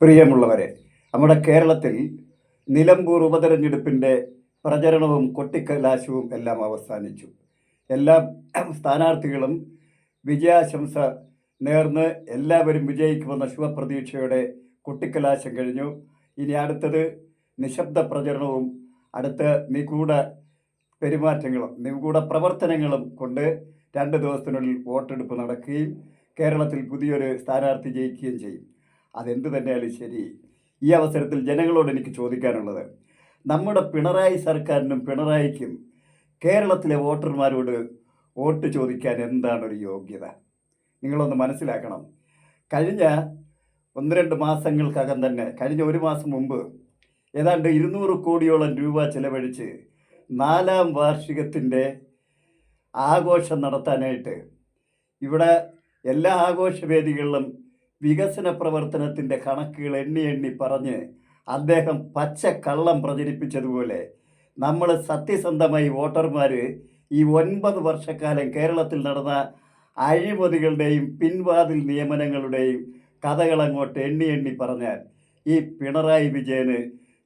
പ്രിയമുള്ളവരെ നമ്മുടെ കേരളത്തിൽ നിലമ്പൂർ ഉപതെരഞ്ഞെടുപ്പിന്റെ പ്രചരണവും കൊട്ടിക്കലാശവും എല്ലാം അവസാനിച്ചു. എല്ലാ സ്ഥാനാർത്ഥികളും വിജയാശംസ നേർന്ന് എല്ലാവരും വിജയിക്കുമെന്ന ശുഭപ്രതീക്ഷയുടെ കൊട്ടിക്കലാശം കഴിഞ്ഞു. ഇനി അടുത്തത് നിശബ്ദ പ്രചരണവും അടുത്ത നിഗൂഢ പെരുമാറ്റങ്ങളും നിഗൂഢ പ്രവർത്തനങ്ങളും കൊണ്ട് രണ്ട് ദിവസത്തിനുള്ളിൽ വോട്ടെടുപ്പ് നടക്കുകയും കേരളത്തിൽ പുതിയൊരു സ്ഥാനാർത്ഥി ജയിക്കുകയും ചെയ്യും. അതെന്ത് തന്നെയാലും ശരി. ഈ അവസരത്തിൽ ജനങ്ങളോട് എനിക്ക് ചോദിക്കാനുള്ളത് നമ്മുടെ പിണറായി സർക്കാരിനും പിണറായിക്കും കേരളത്തിലെ വോട്ടർമാരോട് വോട്ട് ചോദിക്കാൻ എന്താണ് ഒരു യോഗ്യത? നിങ്ങളൊന്ന് മനസ്സിലാക്കണം. കഴിഞ്ഞ ഒന്ന് രണ്ട് മാസങ്ങൾക്കകം തന്നെ കഴിഞ്ഞ ഒരു മാസം മുമ്പ് ഏതാണ്ട് ഇരുന്നൂറ് കോടിയോളം രൂപ ചിലവഴിച്ച് നാലാം വാർഷികത്തിന്റെ ആഘോഷം നടത്താനായിട്ട് ഇവിടെ എല്ലാ ആഘോഷവേദികളിലും വികസന പ്രവർത്തനത്തിന്റെ കണക്കുകൾ എണ്ണി എണ്ണി പറഞ്ഞ് അദ്ദേഹം പച്ച കള്ളം പ്രചരിപ്പിച്ചതുപോലെ നമ്മൾ സത്യസന്ധമായി വോട്ടർമാർ ഈ ഒൻപത് വർഷക്കാലം കേരളത്തിൽ നടന്ന അഴിമതികളുടെയും പിൻവാതിൽ നിയമനങ്ങളുടെയും കഥകൾ അങ്ങോട്ട് എണ്ണി എണ്ണി പറഞ്ഞാൽ ഈ പിണറായി വിജയന്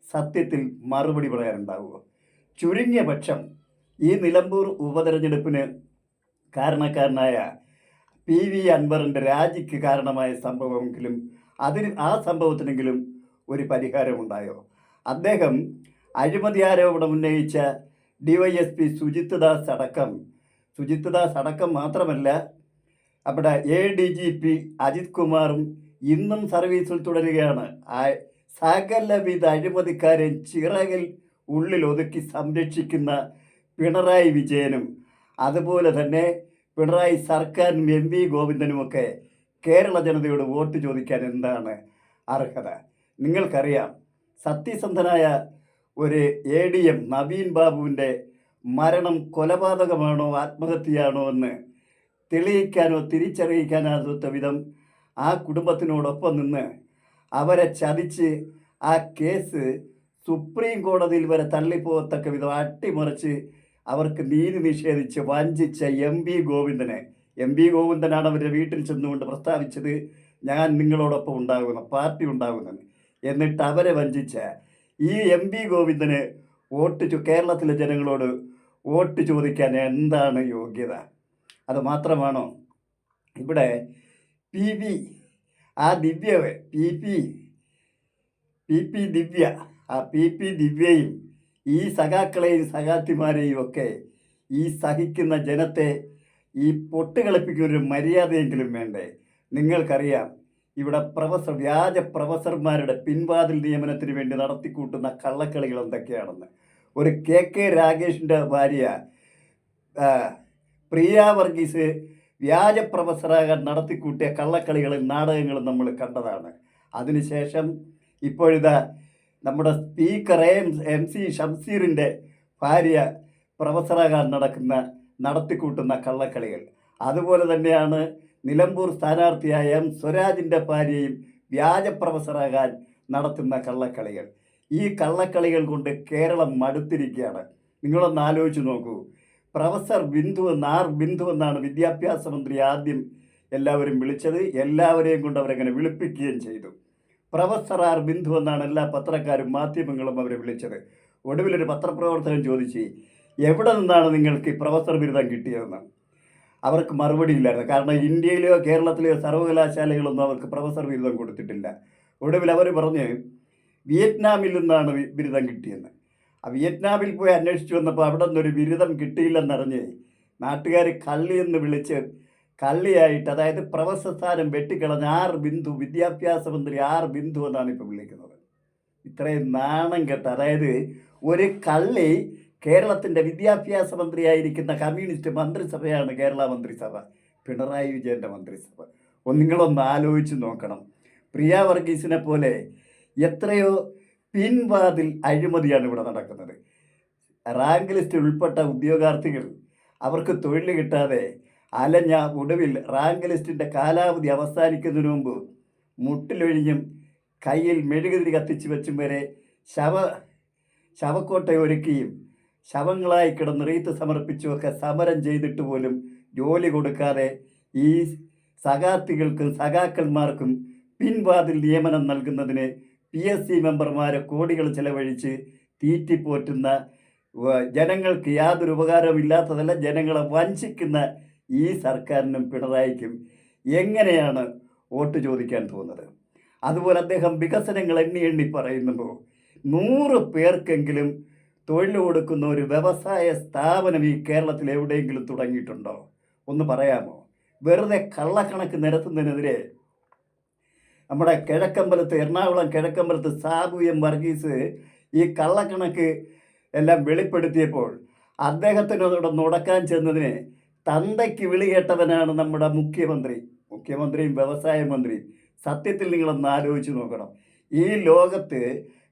സത്യത്തിൽ മറുപടി പറയാനുണ്ടാവുമോ ചുരുങ്ങിയ പക്ഷം ഈ നിലമ്പൂർ ഉപതെരഞ്ഞെടുപ്പിന് കാരണക്കാരനായ പി വി അൻവറിന്റെ രാജിക്ക് കാരണമായ സംഭവമെങ്കിലും അതിന് ആ സംഭവത്തിനെങ്കിലും ഒരു പരിഹാരമുണ്ടായോ? അദ്ദേഹം അഴിമതി ആരോപണം ഉന്നയിച്ച ഡിവൈഎസ്പി സുജിത് ദാസ് അടക്കം സുജിത് ദാസ് അടക്കം മാത്രമല്ല അവിടെ A D G P Ajith കുമാറും ഇന്നും സർവീസിൽ തുടരുകയാണ്. സകലവിധ അഴിമതിക്കാരെ ചിറകിൽ ഉള്ളിൽ ഒതുക്കി സംരക്ഷിക്കുന്ന പിണറായി വിജയനും അതുപോലെ തന്നെ പിണറായി സർക്കാരിനും എം വി ഗോവിന്ദനുമൊക്കെ കേരള ജനതയോട് വോട്ട് ചോദിക്കാൻ എന്താണ് അർഹത? നിങ്ങൾക്കറിയാം സത്യസന്ധനായ ഒരു എ ഡി എം നവീൻ ബാബുവിന്റെ മരണം കൊലപാതകമാണോ ആത്മഹത്യയാണോ എന്ന് തെളിയിക്കാനോ തിരിച്ചറിയിക്കാനാകാത്ത വിധം ആ കുടുംബത്തിനോടൊപ്പം നിന്ന് അവരെ ചതിച്ച് ആ കേസ് സുപ്രീം കോടതിയിൽ വരെ തള്ളിപ്പോകത്തക്ക വിധം അട്ടിമറിച്ച് അവർക്ക് നീതി നിഷേധിച്ച് വഞ്ചിച്ച എം പി ഗോവിന്ദനെ. എം പി ഗോവിന്ദനാണ് അവരുടെ വീട്ടിൽ ചെന്നുകൊണ്ട് പ്രസ്താവിച്ചത് ഞാൻ നിങ്ങളോടൊപ്പം ഉണ്ടാകുന്ന പാർട്ടി ഉണ്ടാകുന്നെന്ന് എന്നിട്ട് അവരെ വഞ്ചിച്ച ഈ എം പി ഗോവിന്ദന് വോട്ട് കേരളത്തിലെ ജനങ്ങളോട് വോട്ട് ചോദിക്കാൻ എന്താണ് യോഗ്യത? അത് മാത്രമാണോ? ഇവിടെ പി പി ആ Divya P P P P Divya ആ പി പി ദിവ്യയും ഈ സഖാക്കളെയും സഖാത്തിമാരെയും ഒക്കെ ഈ സഹിക്കുന്ന ജനത്തെ ഈ പൊട്ട് കളിപ്പിക്കുന്ന ഒരു മര്യാദയെങ്കിലും വേണ്ടേ? നിങ്ങൾക്കറിയാം ഇവിടെ പ്രൊഫസർ വ്യാജ പ്രൊഫസർമാരുടെ പിൻവാതിൽ നിയമനത്തിന് വേണ്ടി നടത്തിക്കൂട്ടുന്ന കള്ളക്കളികൾ എന്തൊക്കെയാണെന്ന്. ഒരു കെ കെ രാഗേഷിന്റെ ഭാര്യ പ്രിയ വർഗീസ് വ്യാജ പ്രൊഫസറാകാൻ നടത്തിക്കൂട്ടിയ കള്ളക്കളികളും നാടകങ്ങളും നമ്മൾ കണ്ടതാണ്. അതിനുശേഷം ഇപ്പോഴിതാ നമ്മുടെ സ്പീക്കർ എം എം സി ഷംസീറിന്റെ ഭാര്യ പ്രൊഫസറാകാൻ നടക്കുന്ന നടത്തിക്കൂട്ടുന്ന കള്ളക്കളികൾ. അതുപോലെ തന്നെയാണ് നിലമ്പൂർ സ്ഥാനാർത്ഥിയായ എം സ്വരാജിന്റെ ഭാര്യയും വ്യാജ പ്രൊഫസറാകാൻ നടത്തുന്ന കള്ളക്കളികൾ. ഈ കള്ളക്കളികൾ കൊണ്ട് കേരളം മടുത്തിരിക്കുകയാണ്. നിങ്ങളൊന്ന് ആലോചിച്ച് നോക്കൂ. പ്രൊഫസർ ബിന്ദു എന്ന് ആർ ബിന്ദു എന്നാണ് വിദ്യാഭ്യാസ മന്ത്രി ആദ്യം എല്ലാവരും വിളിച്ചത്. എല്ലാവരെയും കൊണ്ട് അവരങ്ങനെ വിളിപ്പിക്കുകയും ചെയ്തു. പ്രൊഫസർ ആർ ബിന്ദു എന്നാണ് എല്ലാ പത്രക്കാരും മാധ്യമങ്ങളും അവരെ വിളിച്ചത്. ഒടുവിലൊരു പത്രപ്രവർത്തകൻ ചോദിച്ചു എവിടെ നിന്നാണ് നിങ്ങൾക്ക് ഈ പ്രൊഫസർ ബിരുദം കിട്ടിയതെന്ന്? അവർക്ക് മറുപടി ഇല്ലായിരുന്നു. കാരണം ഇന്ത്യയിലെയോ കേരളത്തിലെയോ സർവകലാശാലകളൊന്നും അവർക്ക് പ്രൊഫസർ ബിരുദം കൊടുത്തിട്ടില്ല. ഒടുവിൽ അവർ പറഞ്ഞ് വിയറ്റ്നാമിൽ നിന്നാണ് ബിരുദം കിട്ടിയെന്ന്. ആ വിയറ്റ്നാമിൽ പോയി അന്വേഷിച്ചു വന്നപ്പോൾ അവിടെ നിന്നൊരു ബിരുദം കിട്ടിയില്ലെന്നറിഞ്ഞ് നാട്ടുകാർ കള്ളി എന്ന് വിളിച്ച് കള്ളിയായിട്ട് അതായത് പ്രൊഫസർ വെട്ടിക്കളഞ്ഞ ആർ ബിന്ദു വിദ്യാഭ്യാസ മന്ത്രി ആർ ബിന്ദു എന്നാണ് ഇപ്പോൾ വിളിക്കുന്നത്. ഇത്രയും നാണം കെട്ട അതായത് ഒരു കള്ളി കേരളത്തിന്റെ വിദ്യാഭ്യാസ മന്ത്രിയായിരിക്കുന്ന കമ്മ്യൂണിസ്റ്റ് മന്ത്രിസഭയാണ് കേരള മന്ത്രിസഭ പിണറായി വിജയന്റെ മന്ത്രിസഭ. നിങ്ങളൊന്ന് ആലോചിച്ച് നോക്കണം. പ്രിയ വർഗീസിനെ പോലെ എത്രയോ പിൻവാതിൽ അഴിമതിയാണ് ഇവിടെ നടക്കുന്നത്. റാങ്ക് ലിസ്റ്റിൽ ഉൾപ്പെട്ട ഉദ്യോഗാർത്ഥികൾ അവർക്ക് തൊഴിൽ കിട്ടാതെ അലഞ്ഞ ഒടുവിൽ റാങ്ക് ലിസ്റ്റിന്റെ കാലാവധി അവസാനിക്കുന്നതിന് മുമ്പ് മുട്ടിലൊഴിഞ്ഞും കയ്യിൽ മെഴുകുതിരി കത്തിച്ച് വെച്ചും വരെ ശവ ശവക്കോട്ട ഒരുക്കിയും ശവങ്ങളായി കിടന്ന് റീത്ത് സമർപ്പിച്ചുമൊക്കെ സമരം ചെയ്തിട്ട് പോലും ജോലി കൊടുക്കാതെ ഈ സഖാത്തികൾക്കും സഖാക്കന്മാർക്കും പിൻവാതിൽ നിയമനം നൽകുന്നതിന് പി എസ് സി മെമ്പർമാരെ കോടികൾ ചെലവഴിച്ച് തീറ്റിപ്പോറ്റുന്ന ജനങ്ങൾക്ക് യാതൊരു ഉപകാരവും ഇല്ലാത്തതല്ല ജനങ്ങളെ വഞ്ചിക്കുന്ന ഈ സർക്കാരിനും പിണറായിക്കും എങ്ങനെയാണ് വോട്ട് ചോദിക്കാൻ തോന്നുന്നത്? അതുപോലെ അദ്ദേഹം വികസനങ്ങൾ എണ്ണി എണ്ണി പറയുന്നുണ്ടോ? നൂറ് പേർക്കെങ്കിലും തൊഴിൽ കൊടുക്കുന്ന ഒരു വ്യവസായ സ്ഥാപനം ഈ കേരളത്തിൽ എവിടെയെങ്കിലും തുടങ്ങിയിട്ടുണ്ടോ? ഒന്ന് പറയാമോ? വെറുതെ കള്ളക്കണക്ക് നിരത്തുന്നതിനെതിരെ നമ്മുടെ കിഴക്കമ്പലത്ത് എറണാകുളം കിഴക്കമ്പലത്ത് സാബു എം വർഗീസ് ഈ കള്ളക്കണക്ക് എല്ലാം വെളിപ്പെടുത്തിയപ്പോൾ അദ്ദേഹത്തിനോട് നുടക്കാൻ ചെന്നതിന് തന്തയ്ക്ക് വിളി കേട്ടവനാണ് നമ്മുടെ മുഖ്യമന്ത്രി മുഖ്യമന്ത്രിയും വ്യവസായ മന്ത്രിയും. സത്യത്തിൽ നിങ്ങളൊന്ന് ആലോചിച്ച് നോക്കണം. ഈ ലോകത്ത്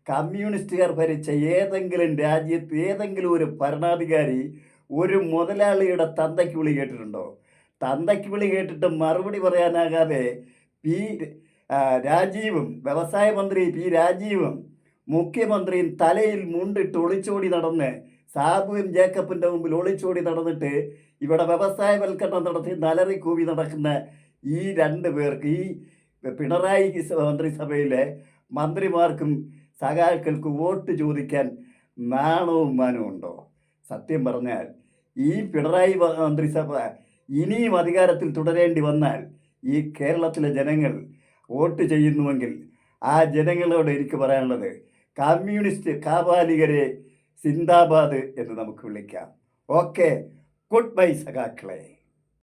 കമ്മ്യൂണിസ്റ്റുകാർ ഭരിച്ച ഏതെങ്കിലും രാജ്യത്ത് ഏതെങ്കിലും ഒരു ഭരണാധികാരി ഒരു മുതലാളിയുടെ തന്തയ്ക്ക് വിളി കേട്ടിട്ടുണ്ടോ? തന്തയ്ക്ക് വിളി കേട്ടിട്ട് മറുപടി പറയാനാകാതെ പി രാജീവും വ്യവസായ മന്ത്രി പി രാജീവും മുഖ്യമന്ത്രിയും തലയിൽ മുണ്ടിട്ട് ഒളിച്ചോടി നടന്ന് സാബുവും ജേക്കബിന്റെ മുമ്പിൽ ഒളിച്ചോടി നടന്നിട്ട് ഇവിടെ വ്യവസായവൽക്കരണം നടത്തി നലറി കൂവി നടക്കുന്ന ഈ രണ്ട് പേർക്ക് ഈ പിണറായി മന്ത്രിസഭയിലെ മന്ത്രിമാർക്കും സഖാക്കൾക്ക് വോട്ട് ചോദിക്കാൻ നാണവും മാനവും ഉണ്ടോ? സത്യം പറഞ്ഞാൽ ഈ പിണറായി മന്ത്രിസഭ ഇനിയും അധികാരത്തിൽ തുടരേണ്ടി വന്നാൽ ഈ കേരളത്തിലെ ജനങ്ങൾ വോട്ട് ചെയ്യുന്നുവെങ്കിൽ ആ ജനങ്ങളോട് എനിക്ക് പറയാനുള്ളത് കമ്മ്യൂണിസ്റ്റ് കാബാലികരെ സിന്ദാബാദ് എന്ന് നമുക്ക് വിളിക്കാം. ഓക്കെ. கோட்பாய் சகாக்களே